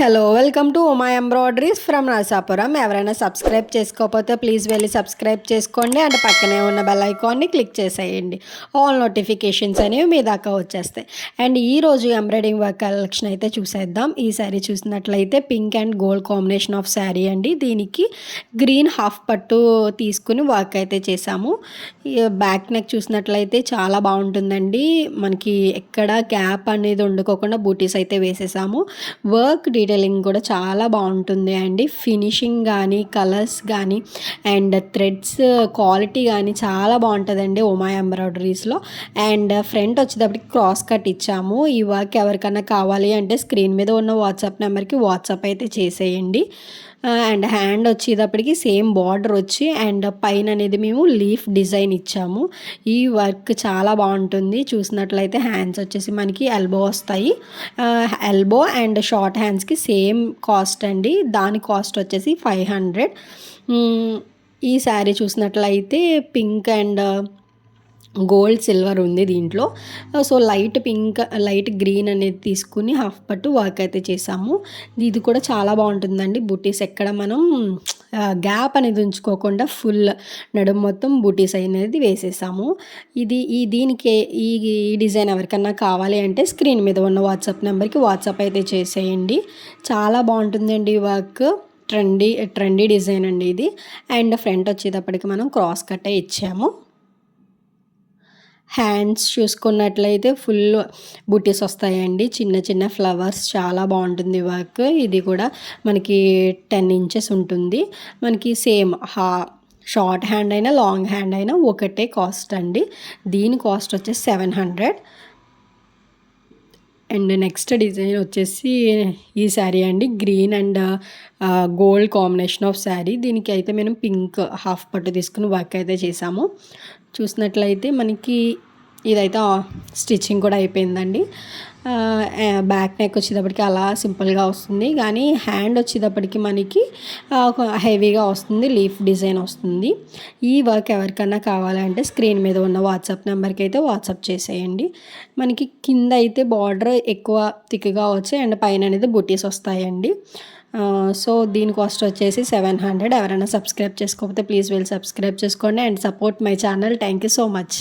Hello welcome to Uma embroideries from Narasapuram ఎవరైనా subscribe చేసుకోకపోతే please వెళ్ళి సబ్స్క్రైబ్ చేసుకోండి. అండ్ పక్కనే ఉన్న బెల్ ఐకాన్ని క్లిక్ చేసేయండి. ఆల్ నోటిఫికేషన్స్ అనేవి మీ దాకా వచ్చేస్తాయి. అండ్ ఈ రోజు ఎంబ్రాయిడింగ్ వర్క్ కలెక్షన్ అయితే చూసేద్దాం. ఈ శారీ చూసినట్లయితే pink and gold combination of sari అండి. దీనికి గ్రీన్ హాఫ్ పట్టు తీసుకుని వర్క్ అయితే చేసాము బ్యాక్ నెక్ చూసినట్లయితే చాలా బాగుంటుందండి. మనకి ఎక్కడ గ్యాప్ అనేది ఉండుకోకుండా బూటీస్ అయితే వేసేసాము. వర్క్ మెటీరియలింగ్ కూడా చాలా బాగుంటుంది. అండి ఫినిషింగ్ కానీ కలర్స్ కానీ అండ్ థ్రెడ్స్ క్వాలిటీ కానీ చాలా బాగుంటుందండి ఉమా ఎంబ్రాయిడరీస్లో అండ్ ఫ్రంట్ వచ్చేటప్పటికి క్రాస్ కట్ ఇచ్చాము. ఈ వర్క్ ఎవరికైనా కావాలి అంటే స్క్రీన్ మీద ఉన్న వాట్సాప్ నెంబర్కి వాట్సాప్ అయితే చేసేయండి. అండ్ హ్యాండ్ వచ్చేటప్పటికి సేమ్ బార్డర్ వచ్చి అండ్ పైన అనేది మేము లీఫ్ డిజైన్ ఇచ్చాము. ఈ వర్క్ చాలా బాగుంటుంది. చూసినట్లయితే హ్యాండ్స్ వచ్చేసి మనకి ఎల్బో వస్తాయి. ఎల్బో అండ్ షార్ట్ హ్యాండ్స్కి సేమ్ కాస్ట్ అండి. దాని కాస్ట్ వచ్చేసి ఫైవ్ హండ్రెడ్. ఈ శారీ చూసినట్లయితే పింక్ అండ్ గోల్డ్ సిల్వర్ ఉంది దీంట్లో. So light pink light green అనేది తీసుకుని హాఫ్ పట్టు వర్క్ అయితే చేసాము. ఇది కూడా చాలా బాగుంటుందండి. బుటీస్ ఎక్కడ మనం uh, గ్యాప్ అనేది ఉంచుకోకుండా ఫుల్ నడుము మొత్తం బుటీస్ అనేది వేసేసాము. ఇది ఈ దీనికి ఈ డిజైన్ ఎవరికన్నా కావాలి అంటే స్క్రీన్ మీద ఉన్న వాట్సాప్ నెంబర్కి వాట్సాప్ అయితే చేసేయండి. చాలా బాగుంటుందండి వర్క్ ట్రెండీ ట్రెండీ డిజైన్ అండి ఇది. అండ్ ఫ్రంట్ వచ్చేటప్పటికి మనం క్రాస్ కట్టే ఇచ్చాము. హ్యాండ్స్ చూసుకున్నట్లయితే ఫుల్ బుటీస్ వస్తాయండి. చిన్న చిన్న ఫ్లవర్స్. చాలా బాగుంటుంది వర్క్. ఇది కూడా మనకి టెన్ ఇంచెస్ ఉంటుంది. మనకి సేమ్ హా షార్ట్ హ్యాండ్ అయినా లాంగ్ హ్యాండ్ అయినా ఒకటే కాస్ట్ అండి. దీని కాస్ట్ వచ్చేసి seven hundred. And next design వచ్చేసి ఈ శారీ అండి. Green and gold combination of sari. దీనికి అయితే మేము పింక్ హాఫ్ పట్టు తీసుకుని వర్క్ అయితే చేసాము చూసినట్లయితే మనకి ఇదైతే స్టిచ్చింగ్ కూడా అయిపోయిందండి. బ్యాక్ నెక్ వచ్చేటప్పటికి అలా సింపుల్గా వస్తుంది. కానీ హ్యాండ్ వచ్చేటప్పటికి మనకి హెవీగా వస్తుంది లీఫ్ డిజైన్ వస్తుంది. ఈ వర్క్ ఎవరికన్నా కావాలంటే స్క్రీన్ మీద ఉన్న వాట్సాప్ నెంబర్కి అయితే వాట్సాప్ చేసేయండి. మనకి కింద అయితే బార్డర్ ఎక్కువ థిక్గా వచ్చి అండ్ పైన అనేది బుటీస్ వస్తాయండి. సో దీని కాస్ట్ వచ్చేసి సెవెన్ హండ్రెడ్. ఎవరైనా సబ్స్క్రైబ్ చేసుకోకపోతే ప్లీజ్ వెళ్ళి సబ్స్క్రైబ్ చేసుకోండి. And support my channel. Thank you so much.